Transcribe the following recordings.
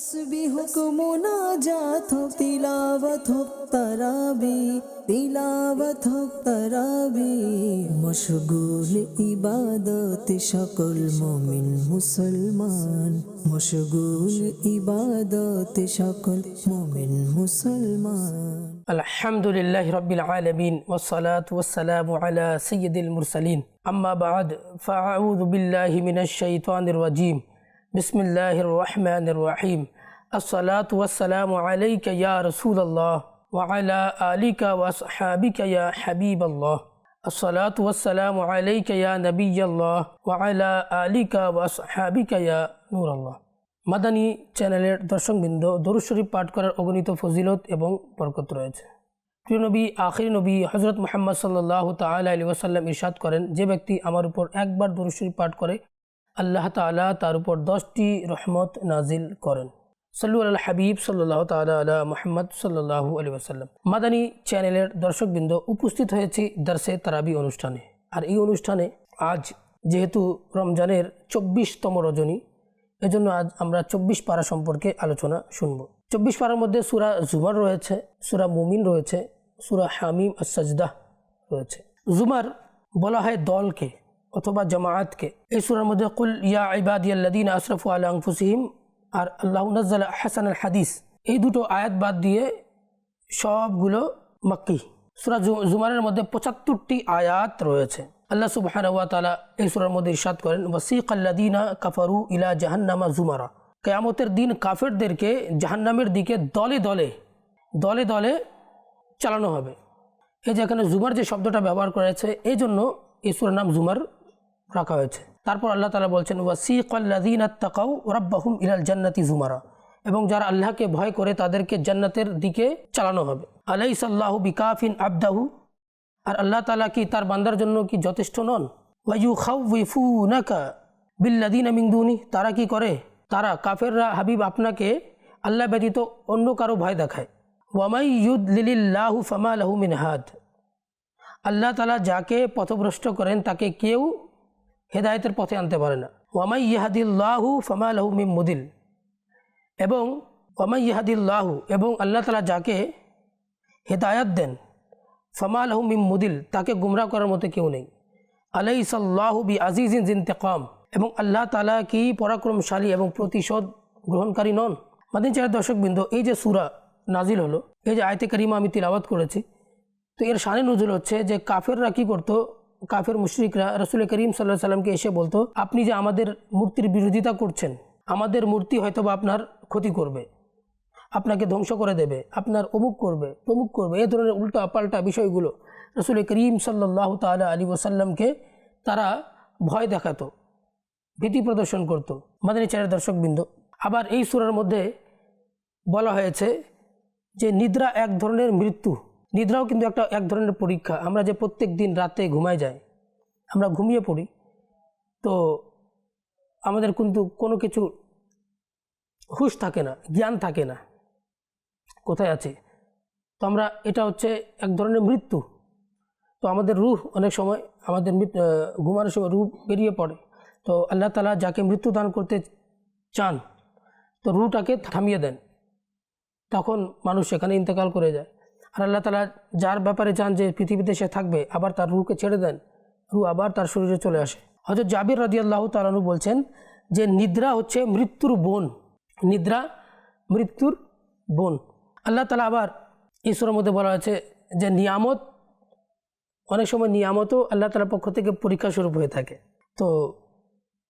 তসবিহ মুনাজাত তিলাওয়াত তারাবি তিলাওয়াত তারাবি। মশগুল ইবাদত সকল মুমিন মুসলমান। মশগুল ইবাদত সকল মুমিন মুসলমান। আলহামদুলিল্লাহ রবিল আলমিন ওসলাত ওসালাম আলা সৈয়দুল মুরসালিন। আম্মা বাদ ফাউদ বিল্লাহি মিনাশ শাইতানির রাজিম। বিসমিল্লাহ রহমান রাহিম আসসালাত ওয়াসালাম আলাইকা ইয়া রসুল্লাহ ওয়ালা আলিকা ওয়াসহাবিকা ইয়া হাবিব আল্লাহ আসসালাত ওয়াসালাম আলাইকা ইয়া নবী আল্লাহ ওয়ালা আলিকা ওয়াসহাবিকা ইয়া নূর আল্লাহ মাদানী চ্যানেলের দর্শকবৃন্দ, দরুদ শরীফ পাঠ করার অগণিত ফজিলত এবং বরকত রয়েছে। প্রিয় নবী, আখির নবী হজরত মোহাম্মদ সাল্লাহ তাল আলী ওসাল্লাম ইরশাদ করেন, যে ব্যক্তি আমার উপর একবার দরুদ পাঠ করে আল্লাহ তালা তার উপর দশটি রহমত নাজিল করেন। সাল্লু আল হাবিব সাল্লাহ তালা আলা মোহাম্মদ সাল্লাহ আলী ওসাল্লাম মাদানী চ্যানেলের দর্শকবৃন্দ উপস্থিত হয়েছি দার্সে তারাবি অনুষ্ঠানে। আর এই অনুষ্ঠানে আজ যেহেতু রমজানের চব্বিশতম রজনী, এজন্য আজ আমরা চব্বিশ পারা সম্পর্কে আলোচনা শুনব। চব্বিশ পারার মধ্যে সুরা জুমার রয়েছে, সুরা মুমিন রয়েছে, সুরা হামিম আর সাজদাহ রয়েছে। জুমার বলা হয় দলকে অথবা জামায়াতকে এই সুরার মধ্যে কুল, ইয়া ইবাদিয়াল্লাদিন আশরফু আল আংফুসিহিম আর আল্লাহ নাজ্জাল হাসান আল হাদিস। এই দুটো আয়াত বাদ দিয়ে সবগুলো মাক্কি। সুরা জুমারের মধ্যে পঁচাত্তরটি আয়াত রয়েছে। আল্লাহ সুবহান তাআলা এই সুরার মধ্যে ইরশাদ করেন ওয়াসিক আল্লাদিনা কাফারু ইলা জাহান্নামা জুমারা। কেয়ামতের দিন কাফেরদেরকে জাহান্নামের দিকে দলে দলে দলে দলে চালানো হবে। এই যে এখানে জুমার যে শব্দটা ব্যবহার করেছে এই জন্য এই সুরার নাম জুমার রাখা হয়েছে। তারপর আল্লাহ তালা বলছেন ওয়াসিক আল্লাদিন আত্মাকাউ রাব্বাহুম ইলাল জান্নাতি জুমারা। এবং যারা আল্লাহকে ভয় করে, তাদেরকে জান্নাতের দিকে চালানো হবে। আলাই সাল্লাহ বিকাফিন আবদাহু। আর আল্লাহ তালা কি তার বান্দার জন্য কি যথেষ্ট নন? ওয়াইউ খাউফু নাকা বিল্লাদিন আমিংদুনি তারা কি করে? তারা কাফেররা হাবিব আপনাকে আল্লাহ ব্যতীত অন্য কারও ভয় দেখায়। ওয়ামাই ইউদ লিলিল্লাহু ফামা লাহু মিন হাদ। আল্লাহ তালা যাকে পথভ্রষ্ট করেন, তাকে কেউ হেদায়েতের পথে আনতে পারে না। ওয়ামাই ইহাদিল্লাহু ফামা লাহু মিম মুদিল। এবং ওয়ামাই ইহাদিল্লাহু এবং আল্লাহ তালা যাকে হেদায়াত দেন, ফামা মিম মুদিল, তাকে গুমরা করার মতো কেউ নেই। আলাই সাল্লাহু বি আজিজিন জিনতেকাম এবং আল্লাহ তালা কি পরাক্রমশালী এবং প্রতিশোধ গ্রহণকারী নন? মাদিন চার দর্শকবৃন্দ এই যে সুরা নাজিল হলো, এই যে আয়তে কারিমা আমি তিলাবাত করেছি, তো এর শানে নজরুল হচ্ছে যে কাফেররা কী করতো? কাফের মুশরিকরা রসুল করিম সাল্লাহ সাল্লামকে এসে বলতো, আপনি যে আমাদের মূর্তির বিরোধিতা করছেন, আমাদের মূর্তি হয়তো বা আপনার ক্ষতি করবে, আপনাকে ধ্বংস করে দেবে, আপনার অমুক করবে, তমুক করবে, এ ধরনের উল্টা পাল্টা বিষয়গুলো রসুল করিম সাল্লাহ তালা আলী ওসাল্লামকে তারা ভয় দেখাতো, ভীতি প্রদর্শন করতো। মাদানী চারের দর্শকবৃন্দ, আবার এই সুরার মধ্যে বলা হয়েছে যে নিদ্রা এক ধরনের মৃত্যু। নিদ্রাও কিন্তু একটা, এক ধরনের পরীক্ষা। আমরা যে প্রত্যেক দিন রাতে ঘুমায় যাই, আমরা ঘুমিয়ে পড়ি, তো আমাদের কিন্তু কোনো কিছু হুশ থাকে না, জ্ঞান থাকে না, কোথায় আছে? তো আমরা, এটা হচ্ছে এক ধরনের মৃত্যু। তো আমাদের রুহ অনেক সময়, আমাদের ঘুমানোর সময় রুহ বেরিয়ে পড়ে। তো আল্লাহ তালা যাকে মৃত্যু দান করতে চান, তো রুটাকে থামিয়ে দেন। তখন মানুষ সেখানে ইন্তেকাল করে যায়। আর আল্লাহ তালা যার ব্যাপারে চান যে পৃথিবীতে সে থাকবে, আবার তার রুকে ছেড়ে দেন রু আবার তার শরীরে চলে আসে। হয়তো জাবির রাজি আল্লাহ তালানু বলছেন যে নিদ্রা হচ্ছে মৃত্যুর বোন। নিদ্রা মৃত্যুর বোন। আল্লাহ তালা আবার ঈশ্বরের মধ্যে বলা হয়েছে যে নিয়ামত, অনেক সময় নিয়ামতও আল্লাহ তালার পক্ষ থেকে পরীক্ষা স্বরূপ হয়ে থাকে। তো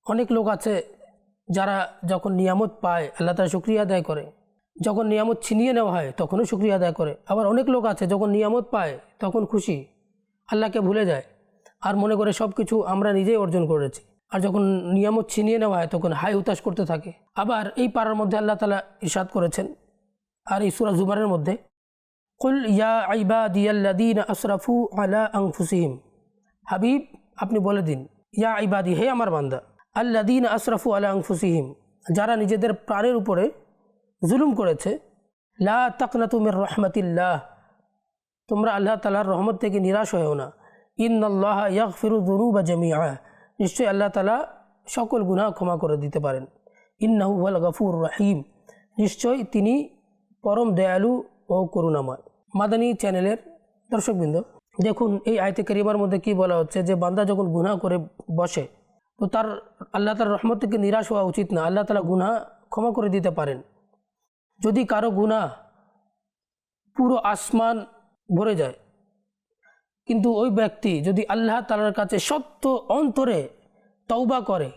অনেক লোক আছে যারা যখন নিয়ামত পায়, আল্লাহ তালা শুক্রিয়া আদায় করে। যখন নিয়ামত ছিনিয়ে নেওয়া হয়, তখনও শুক্রিয়া আদায় করে। আবার অনেক লোক আছে, যখন নিয়ামত পায়, তখন খুশি। আল্লাহকে ভুলে যায়। আর মনে করে সব কিছু আমরা নিজেই অর্জন করেছি। আর যখন নিয়ামত ছিনিয়ে নেওয়া হয়, তখন হাই হুতাশ করতে থাকে। আবার এই পাড়ার মধ্যে আল্লাহ তালা ইরশাদ করেছেন। আর এই সুরা জুমারের মধ্যে, কুল ইয়া আইবাদিয়াল্লাদিন আশরাফু আলা আংফুসিহিম হাবিব, আপনি বলে দিন, ইয়া আইবাদি হে আমার বান্দা আল্লাদিন আশরাফু আলা আংফুসিহিম যারা নিজেদের প্রাণের উপরে জুলুম করেছে। লা তাকনাতুমির রহমতিল্লাহ। তোমরা আল্লাহ তালার রহমত থেকে নিরাশ হয়েও না। ইন আল্লাহ ইয়াক ইন্নআল্লাহ ইয়াগফিরু দুনুবা জামিআ। নিশ্চয়ই আল্লাহ তালা সকল গুনাহ ক্ষমা করে দিতে পারেন। ইন্নাহু ওয়াল গফুর রহিম। নিশ্চয়ই তিনি পরম দয়ালু ও করুণাময়। মাদানী চ্যানেলের দর্শকবৃন্দ, দেখুন এই আয়তে কারিমার মধ্যে কি বলা হচ্ছে যে, বান্দা যখন গুনাহ করে বসে, তো তার, আল্লাহ তার রহমত থেকে নিরাশ হওয়া উচিত না। আল্লাহ তালা গুনাহ ক্ষমা করে দিতে পারেন। যদি কারও গুনাহ পুরো আসমান ভরে যায়, কিন্তু ওই ব্যক্তি যদি আল্লাহ তালার কাছে সত্য অন্তরে তওবা করে,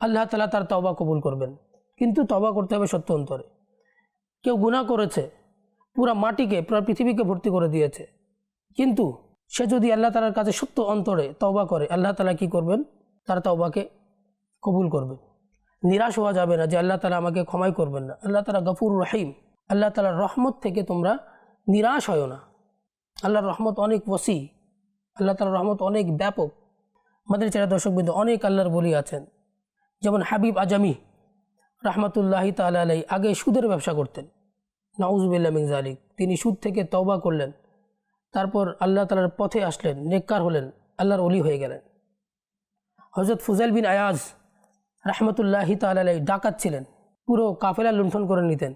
আল্লাহ তালা তার তওবা কবুল করবেন। কিন্তু তওবা করতে হবে সত্য অন্তরে। কেউ গুনাহ করেছে, পুরা মাটিকে, পুরা পৃথিবীকে ভর্তি করে দিয়েছে, কিন্তু সে যদি আল্লাহ তালার কাছে সত্য অন্তরে তওবা করে, আল্লাহ তালা কি করবেন? তার তওবাকে কবুল করবেন। নিরাশ হওয়া যাবে না যে আল্লাহ তালা আমাকে ক্ষমাই করবেন না। আল্লাহ তালা গফুর রহিম। আল্লাহ তালার রহমত থেকে তোমরা নিরাশ হয় না। আল্লাহর রহমত অনেক ওসি আল্লাহ তালার রহমত অনেক ব্যাপক। আমাদের চেরা দর্শকবৃন্দ অনেক আল্লাহর বলি আছেন। যেমন হাবিব আজামি রহমতুল্লাহি তালা আলাই আগে সুদের ব্যবসা করতেন। নাউজুবিল্লা মিন জালিক তিনি সুদ থেকে তওবা করলেন। তারপর আল্লাহ তালার পথে আসলেন, নেককার হলেন, আল্লাহর অলি হয়ে গেলেন। হজরত ফুজাইল বিন আয়াজ রহমতুল্লাহি তালাই ডাকাত ছিলেন। পুরো কাফেলা লুণ্ঠন করে নিতেন।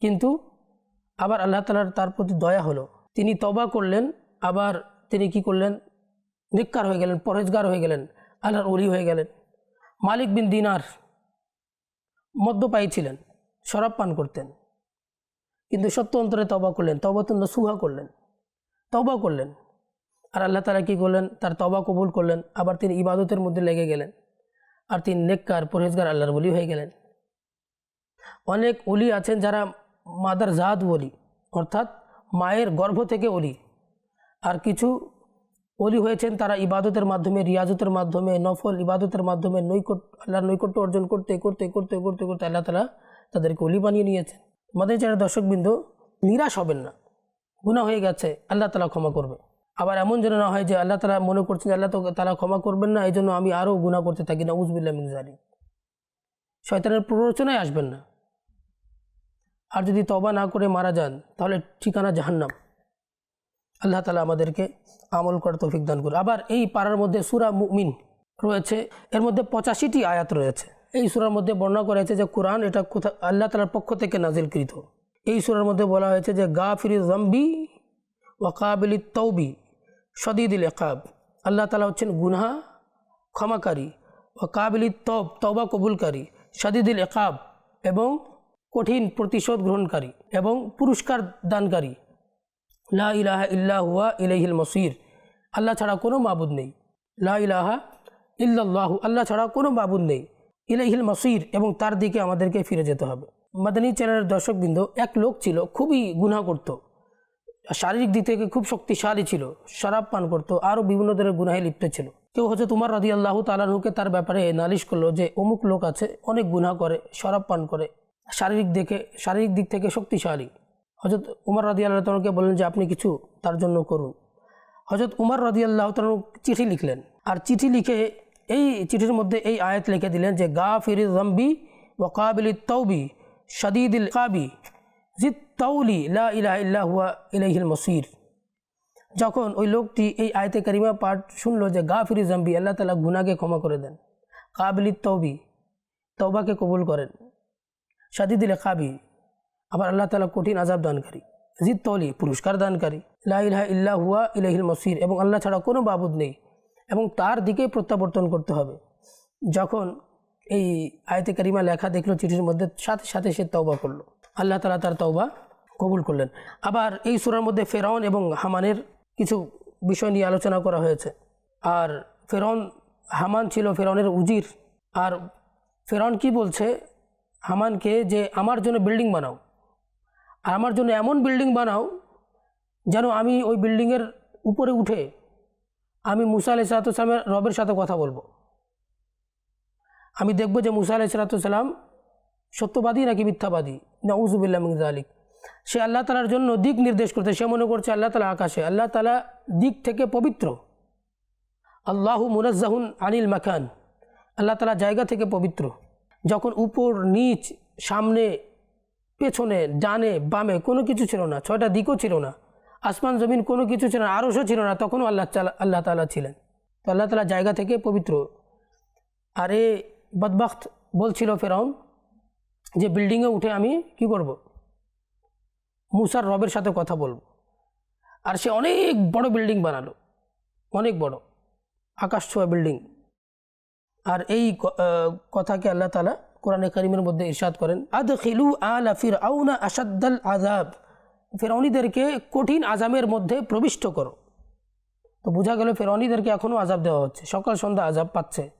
কিন্তু আবার আল্লাহ তালার তার প্রতি দয়া হলো। তিনি তবা করলেন, আবার তিনি কি করলেন? নিকার হয়ে গেলেন পরেজগার হয়ে গেলেন, আল্লাহর অলি হয়ে গেলেন। মালিক বিন দিনার মদ্যপায়ী ছিলেন, শরাব পান করতেন। কিন্তু সত্য অন্তরে তবা করলেন তবাতন্য সুহা করলেন তবা করলেন। আর আল্লাহ তালা কী করলেন? তার তবা কবুল করলেন, আবার তিনি ইবাদতের মধ্যে লেগে গেলেন। আর তিনি নেককার পরহেজগার আল্লাহর বলি হয়ে গেলেন। অনেক অলি আছেন যারা মাদার জাত বলি অর্থাৎ মায়ের গর্ভ থেকে অলি আর কিছু অলি হয়েছেন তারা ইবাদতের মাধ্যমে, রিয়াজতের মাধ্যমে, নফল ইবাদতের মাধ্যমে, নৈকট, আল্লাহর নৈকট্য অর্জন করতে করতে করতে করতে করতে আল্লাহ তালা তাদেরকে অলি বানিয়ে নিয়েছেন। আমাদের যারা দর্শকবৃন্দ, নিরাশ হবেন না। গুণা হয়ে গেছে, আল্লাহ তালা ক্ষমা করবে। আবার এমন যেন না হয় যে আল্লাহ তালা মনে করছেন আল্লাহ তো তারা ক্ষমা করবেন না এই জন্য আমি আরও গুণা করতে থাকি না উজবিল্লা মিনজারি শয়তানের প্ররোচনায় আসবেন না। আর যদি তবা না করে মারা যান, তাহলে ঠিকানা জাহান্নাম। আল্লাহ তালা আমাদেরকে আমল করার তৌফিক দান করুন। আবার এই পাড়ার মধ্যে সুরা মুমিন রয়েছে, এর মধ্যে পঁচাশিটি আয়াত রয়েছে। এই সুরার মধ্যে বর্ণনা করা হয়েছে যে কোরআন এটা কোথা, আল্লাহ তালার পক্ষ থেকে নাজিলকৃত। এই সুরার মধ্যে বলা হয়েছে যে গা ফিরি জম্বি ওয়াকাবিলি তৌবি সদিদিল একাব আল্লাহ তালা হচ্ছেন গুনহা ক্ষমাকারী ওয়াকাবিলি তব তবা কবুলকারী সদিদিল একাব এবং কঠিন প্রতিশোধ গ্রহণকারী এবং পুরস্কার দানকারী। লা ইলাহা ইল্লা হুয়া ইলাইহিল মসির। আল্লাহ ছাড়া কোনো মাবুদ নেই। লা ইলাহা ইল্লাল্লাহু, আল্লাহ ছাড়া কোনো মাবুদ নেই। ইলাইহিল মসির এবং তার দিকে আমাদেরকে ফিরে যেতে হবে। মাদানী চ্যানেলের দর্শকবৃন্দ, এক লোক ছিল, খুবই গুনাহ করত শারীরিক দিক থেকে খুব শক্তিশালী ছিল, শরাব পান করতো, আরও বিভিন্ন ধরনের গুনাহে লিপ্ত ছিল। কেউ হচ্ছে তোমার রাদি আল্লাহ তালাহুকে তার ব্যাপারে নালিশ করল যে, অমুক লোক আছে, অনেক গুনাহ করে, শরাব পান করে, শারীরিক দেখে, শারীরিক দিক থেকে শক্তিশালী। হজরত উমর রাদি আল্লাহ তালকে বললেন যে, আপনি কিছু তার জন্য করুন। হজরত উমর রাদি আল্লাহ তালু চিঠি লিখলেন। আর চিঠি লিখে এই চিঠির মধ্যে এই আয়াত লিখে দিলেন যে গা ফিরি জম্বি ওয়াকাবিল তৌবি শদিদিল কাবি। জিত তৌলি লা ইলাহ ইল্লা হুয়া ইলাইহিল মসির। যখন ওই লোকটি এই আয়তে কারিমা পাঠ শুনলো যে গা ফিরি জম্বি আল্লাহ তালা গুনাকে ক্ষমা করে দেন। কাবিল তৌবি তৌবাকে কবুল করেন। সাদি দিলে কাবি আবার আল্লাহ তালা কঠিন আজাব দানকারী। জিদ তলি পুরস্কার দানকারী। লা ইলাহা ইল্লা হুয়া ইলাহিল মসির, এবং আল্লাহ ছাড়া কোনো বাবুদ নেই, এবং তার দিকেই প্রত্যাবর্তন করতে হবে। যখন এই আয়তে কারিমা লেখা দেখল, চিঠির মধ্যে সাথে সাথে সে তওবা করল। আল্লাহ তালা তার তওবা কবুল করলেন। আবার এই সুরার মধ্যে ফেরাউন এবং হামানের কিছু বিষয় নিয়ে আলোচনা করা হয়েছে। আর ফেরাউন, হামান ছিল ফেরাউনের উজির। আর ফেরাউন কি বলছে? হামানকে যে আমার জন্য বিল্ডিং বানাও। আর আমার জন্য এমন বিল্ডিং বানাও যেন আমি ওই বিল্ডিংয়ের উপরে উঠে আমি মুসা আলাই সালাতামের রবের সাথে কথা বলব। আমি দেখব যে মুসা আলাই সালাতাম সত্যবাদী নাকি মিথ্যাবাদী? না উজুবিল্লা মিংজ আলিক সে আল্লাহ তালার জন্য দিক নির্দেশ করতে, সে মনে করছে আল্লাহ তালা আকাশে। আল্লাহ তালা দিক থেকে পবিত্র। আল্লাহু মুনাজ্জাহুন আনিল মাখান আল্লাহ তালা জায়গা থেকে পবিত্র। যখন উপর, নিচ, সামনে, পেছনে, ডানে, বামে কোনো কিছু ছিল না, ছয়টা দিকও ছিল না, আসমান, জমিন কোনো কিছু ছিল না, আরশও ছিল না, তখনও আল্লাহ আল্লাহ তালা ছিলেন। তো আল্লাহ তালা জায়গা থেকে পবিত্র। আর এ বদবাখ্ত বলছিল ফেরাউন যে বিল্ডিংয়ে উঠে আমি কি করব? মুসার রবের সাথে কথা বলব। আর সে অনেক বড় বিল্ডিং বানালো। অনেক বড়। আকাশ ছোঁয়া বিল্ডিং আর এই কথাকে আল্লাহ তালা কোরআনে করিমের মধ্যে ইরশাদ করেন আদ খিলু আলা ফির আউনা আসাদ্দাল আজাব ফেরাউনিদেরকে কঠিন আজামের মধ্যে প্রবিষ্ট করো। তো বোঝা গেল ফেরাউনিদেরকে এখনও আজাব দেওয়া হচ্ছে। সকাল সন্ধ্যা আজাব পাচ্ছে।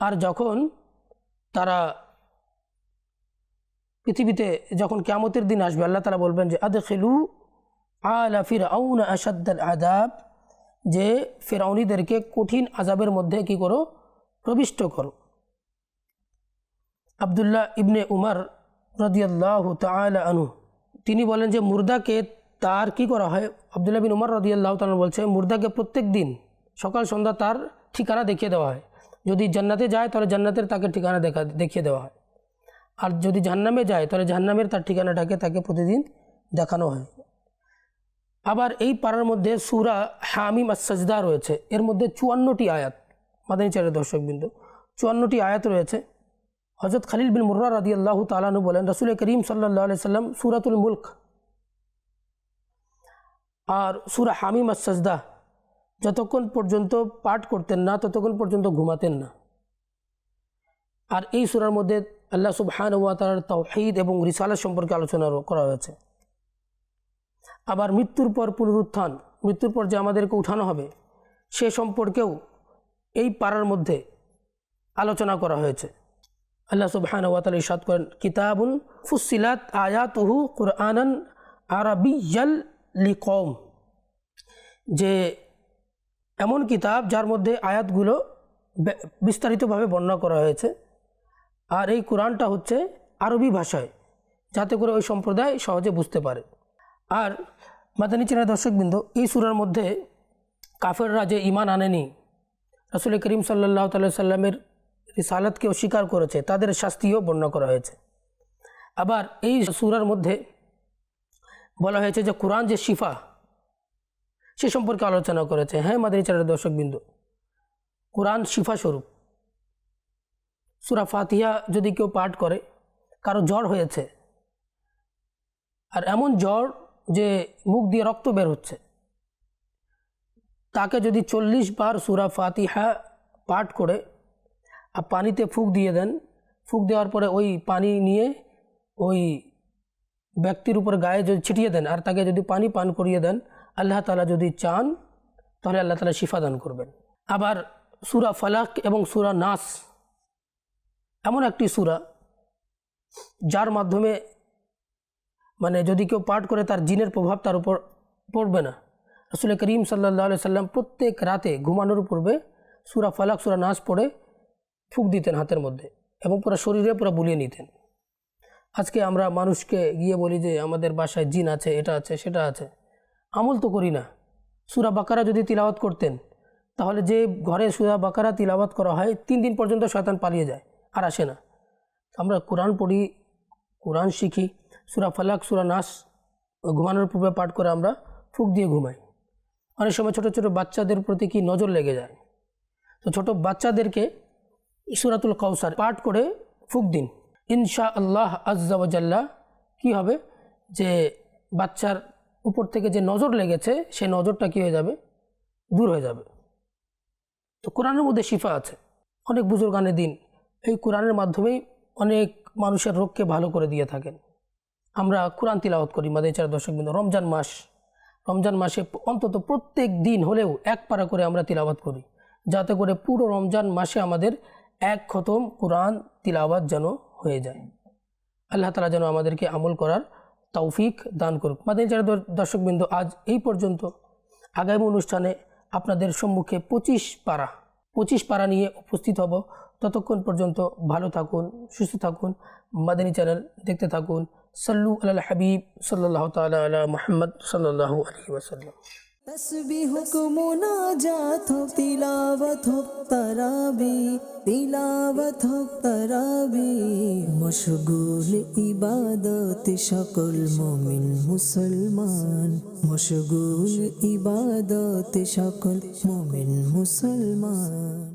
আর যখন তারা পৃথিবীতে যখন কেয়ামতের দিন আসবে, আল্লাহ তালা বলবেন যে আদ খিলু আলা ফির আউন আসাদ্দাল আজাব যে ফেরাউনিদেরকে কঠিন আজাবের মধ্যে কি করো? প্রবিষ্ট করো। আবদুল্লাহ ইবনে উমর রদিয়াল্লাহ তালা আনু তিনি বলেন যে, মুর্দাকে তার কি করা হয়? আবদুল্লাহ বিন উমর রদিয়াল্লাহ তালু বলছে, মুর্দাকে প্রত্যেক দিন সকাল, সন্ধ্যা তার ঠিকানা দেখিয়ে দেওয়া হয়। যদি জান্নাতে যায়, তাহলে জান্নাতের তাকে ঠিকানা দেখা, দেখিয়ে দেওয়া হয়। আর যদি জাহান্নামে যায়, তাহলে জাহান্নামের তার ঠিকানাটাকে তাকে প্রতিদিন দেখানো হয়। আবার এই পাড়ার মধ্যে সুরা হামিম সাজদা রয়েছে। এর মধ্যে চুয়ান্নটি আয়াত। মাদানী চারের দর্শকবৃন্দ, চুয়ান্নটি আয়াত রয়েছে। হজরত খালিল বিন মুর্রা রাদি আল্লাহ তালানু বলেন, রসুল করিম সাল্লাহ আলি সাল্লাম সুরাতুল মুল্ক আর সুরা হামিম সাজদা যতক্ষণ পর্যন্ত পাঠ করতেন না, ততক্ষণ পর্যন্ত ঘুমাতেন না। আর এই সুরার মধ্যে আল্লাহ সুবহান ওয়া তাআলার তাওহীদ এবং রিসালাত সম্পর্কে আলোচনা করা হয়েছে। আবার মৃত্যুর পর পুনরুত্থান, মৃত্যুর পর যে আমাদেরকে উঠানো হবে, সে সম্পর্কেও এই পাড়ার মধ্যে আলোচনা করা হয়েছে। আল্লাহ সুবহান ওয়া তাআলা ইরশাদ করেন, কিতাবুন ফুসিলাত আয়াতুহু কুরআনান আরাবিয়াল লিকম যে এমন কিতাব যার মধ্যে আয়াতগুলো বিস্তারিতভাবে বর্ণনা করা হয়েছে। আর এই কোরআনটা হচ্ছে আরবি ভাষায়, যাতে করে ওই সম্প্রদায় সহজে বুঝতে পারে। আর মাদানী চেনা দর্শকবৃন্দ, এই সুরার মধ্যে কাফেররা যে ইমান আনেনি, রসুল করিম সাল্লাহ তাল্লাহ সাল্লামের রিসালাতকে অস্বীকার করেছে, তাদের শাস্তিও বর্ণনা করা হয়েছে। আবার এই সুরার মধ্যে বলা হয়েছে যে কোরআন যে শিফা, সে সম্পর্কে আলোচনা করেছে। হ্যাঁ মাদানী চারের দর্শকবৃন্দ, কোরআন শিফা স্বরূপ। সুরা ফাতিহা যদি কেউ পাঠ করে, কারও জ্বর হয়েছে, আর এমন জ্বর যে মুখ দিয়ে রক্ত বের হচ্ছে, তাকে যদি চল্লিশ বার সুরা ফাতিহা পাঠ করে, আর পানিতে ফুক দিয়ে দেন, ফুক দেওয়ার পরে ওই পানি নিয়ে ওই ব্যক্তির উপর গায়ে যদি ছিটিয়ে দেন, আর তাকে যদি পানি পান করিয়ে দেন, আল্লাহ তালা যদি চান, তাহলে আল্লাহ তালা শিফা দান করবেন। আবার সুরা ফালাক এবং সুরা নাস এমন একটি সুরা, যার মাধ্যমে মানে যদি কেউ পাঠ করে তার জিনের প্রভাব তার উপর পড়বে না। রসুল করিম সাল্লাহ সাল্লাম প্রত্যেক রাতে ঘুমানোর পূর্বে সুরা ফালাক, সুরা নাচ পড়ে ফুক দিতেন হাতের মধ্যে এবং পুরো শরীরে পুরো বুলিয়ে নিতেন। আজকে আমরা মানুষকে গিয়ে বলি যে আমাদের বাসায় জিন আছে, এটা আছে, সেটা আছে। আমল তো করি না। সুরা বাকারা যদি তিলাওয়াত করতেন, তাহলে যে ঘরে সুরা বাকারা তিলাওয়াত করা হয়, তিন দিন পর্যন্ত শয়তান পালিয়ে যায়। আর আসে না। আমরা কোরআন পড়ি, কোরআন শিখি, সুরা ফালাক, সুরা নাস ঘুমানোর পূর্বে পাঠ করে আমরা ফুক দিয়ে ঘুমাই। অনেক সময় ছোটো ছোটো বাচ্চাদের প্রতি কি নজর লেগে যায়? তো ছোট বাচ্চাদেরকে সুরাতুল কাউসার পাঠ করে ফুক দিন। ইনশা আল্লাহ আজ্জাওয়াজাল্লাহ কী হবে? যে বাচ্চার উপর থেকে যে নজর লেগেছে, সে নজরটা কী হয়ে যাবে? দূর হয়ে যাবে। তো কোরআনের মধ্যে শিফা আছে। অনেক বুজুর্গানের দিন এই কোরআনের মাধ্যমেই অনেক মানুষের রোগকে ভালো করে দিয়ে থাকেন। আমরা কোরআন তিলাওয়াত করি মাদের চার দর্শক বিন্দু, রমজান মাস। রমজান মাসে অন্তত প্রত্যেক দিন হলেও এক পারা করে আমরা তিলাওয়াত করি। যাতে করে পুরো রমজান মাসে আমাদের এক খতম কোরআন তিলাওয়াত যেন হয়ে যায়। আল্লাহ তালা যেন আমাদেরকে আমল করার তৌফিক দান করুক। মাদের যারা দর্শকবৃন্দ আজ এই পর্যন্ত। আগামী অনুষ্ঠানে আপনাদের সম্মুখে পঁচিশ পারা পঁচিশ পারা নিয়ে উপস্থিত হব। ততক্ষণ পর্যন্ত ভালো থাকুন, সুস্থ থাকুন। মাদানী চ্যানেল দেখতে থাকুন। সল্লু আল হাবিব সাল্লাহ তালা আলা মোহাম্মদ সাল্লাহ আলহি ওসাল্লাম তসবিহ কো মুনাজাত হোক, তিলাওয়াত হোক, তারাবি, তিলাওয়াত হোক, তারাবি। মশগুল ইবাদত সকল মুমিন মুসলমান। মশগুল ইবাদত সকল মুমিন মুসলমান।